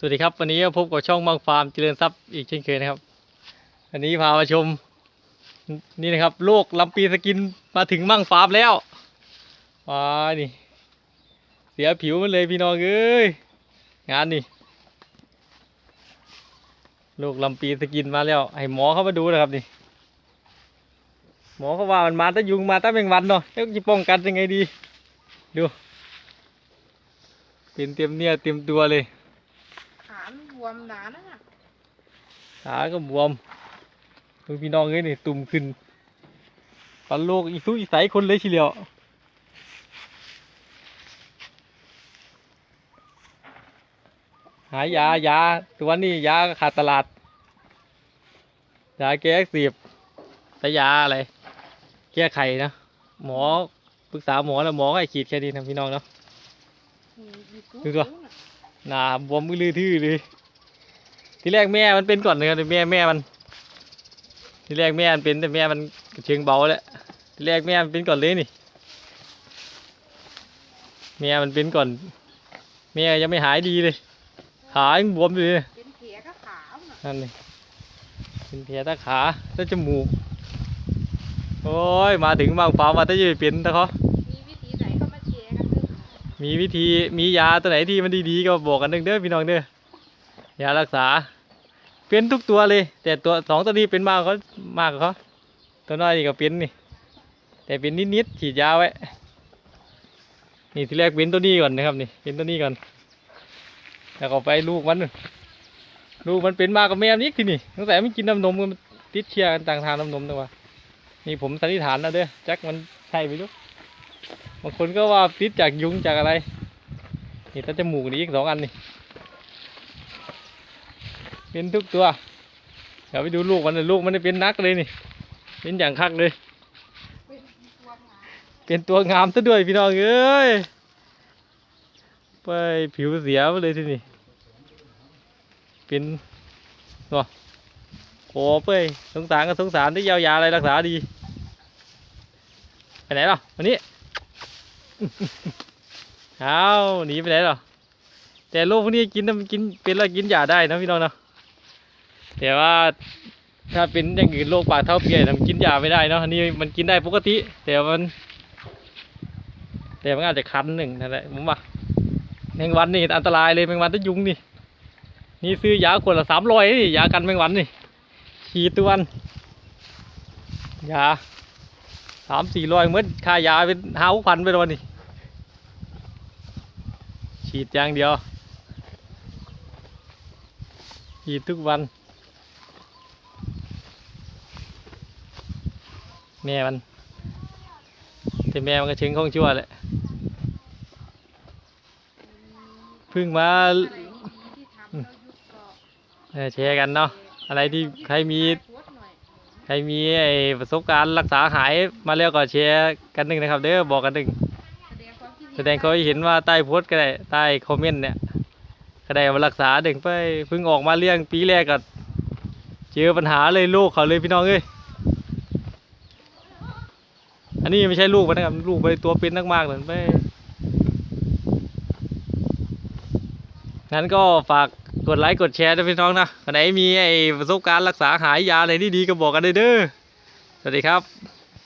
สวัสดีครับ วันนี้พบกับช่องบางฟาร์มเจริญทรัพย์อีกเช่นเคยนะครับ วันนี้พามาชม นี่นะครับโลกลำปีสกินมาถึงมั่งฟาร์มแล้วว้านี่ เสียผิวมันเลยพี่น้องเอ้ยงานนี่โลกลำปีสกินมาแล้ว ให้หมอเข้ามาดูนะครับนี่ หมอเขาว่ามันมาตั้งยุงมาตั้งแมงวันเนาะแล้วจะป้องกันยังไงดี ดูเป็นเต็มเนี่ยเต็มตัวเลย บวมหนานะน่ะขาก็บวมดูพี่น้องเอ้ยนี่ตุ่มขึ้นปันโลกอีสุอีใสคนเลยทีเดียวหายายาตัวนี้ยาก็ขาดตลาด ยาแก้อักเสีบแต่ยาอะไรแก้ไขนะหมอปรึกษาหมอแล้วหมอก็ให้ฉีดแค่นี้นะพี่น้องเนาะมีมีกู้ดูตัวกู้น่ะหนาบวมมือลือทื่อเลย ทีแรกแม่มันเป็นก่อนเลยแม่แม่มันทีแรกแม่มันเป็นแต่แม่มันเชิงเบาแล้วทีแรกแม่มันเป็นก่อนเลยนี่แม่มันเป็นก่อนแม่ยังไม่หายดีเลยขายังบวมอยู่เลยเป็นแผลก็ขาวน่ะนั่นนี่เป็นแผลตาขาตาจมูกโอ้ยมาถึงบางฟ้ามาแตะยืนเป็นตะเขามีวิธีไหนเข้ามาแชร์กันด้วยมีวิธีมียาตัวไหนที่มันดีๆก็บอกกันเด้อเด้อพี่น้องเด้อยารักษา เป็นทุกตัวเลย แต่ตัวสองตัวนี้เป็นมากกว่าเขามากกว่าเขาตัวน้อยนี่ก็เป็นนี่ แต่เป็นนิดๆฉีดยาไว้นี่ทีแรกเป็นตัวนี้ก่อนนะครับนี่เป็นตัวนี้ก่อนแล้วก็ไปลูกมันนู่นลูกมันเป็นมากกับแม่นอีกทีนี่ตั้งแต่ไม่กินน้ำนมมันติดเชื้อกันต่างทางน้ำนมตัวนี่ผมสันนิษฐานนะเด้อจักมันใช่ไปดูกบางคนก็ว่าติดจากยุงจากอะไรนี่ถ้าจมูกนี่อีกสองอันนี่ เป็นทุกตัว เดี๋ยวไปดูลูกมันเลยลูกมันได้เป็นนักเลยนี่ เป็นอย่างคักเลย เป็นตัวงามซะด้วยพี่น้องเอ้ย ไปผิวเสียไปเลยทีนี่เป็นเนาะโอ้เป้ยสงสารก็สงสารที่ยาวยาอะไรรักษาดี ไปไหนหรอวันนี้เอาหนีไปไหนหรอแต่โรคพวกนี้กินน่ะมันกินเป็นแล้วกินยาได้นะพี่น้องเนาะ แต่ว่าถ้าเป็นอย่างอื่นโรคปากเท้าเปียกน่ะมันกินยาไม่ได้เนาะอันนี้มันกินได้ปกติ แต่มัน แต่มันอาจจะคันหนึ่งนั่นแหละผมว่าแมงวันนี่อันตรายเลยแมงวันตะยุงนี่ นี่ซื้อยาขวดละสามร้อยนี่ยากันแมงวันนี่ฉีดตัวนยาสามสี่ร้อยเหมื่อนค่ายาเป็นห้าหกพันไปแล้วนี่ฉีดอย่างเดียวฉีดทุกวัน แม่มันแต่แม่มันก็เชิงคงชั่วแหละเพิ่งมาอะไรดีที่ทำแล้วยุบก็เออแชร์กันเนาะอะไรที่ใครมีโพสต์หน่อยใครมีไอ้ประสบการณ์รักษาหายมาแล้วก็แชร์กันหนึ่งนะครับเด้อบอกกันหนึ่งแสดงความคิดเห็นแสดงเขามเห็นว่าใต้โพสต์ก็ได้ใต้คอมเมนต์เนี่ยก็ได้มารักษาเด็กไปเพิ่งออกมาเลี้ยงปีแรกก็เจอปัญหาเลยลูกเขาเลยพี่น้องเอ้ย อันนี้ไม่ใช่ลูกมันนะครับ ลูกไปตัวเป็นมากๆเลยไปงั้นก็ฝากกดไลค์กดแชร์ด้วยพี่น้องนะคนไหนมีไอ้ประสบการณ์รักษาหายยาอะไรที่ดีก็บอกกันเลยเด้อ สวัสดีครับ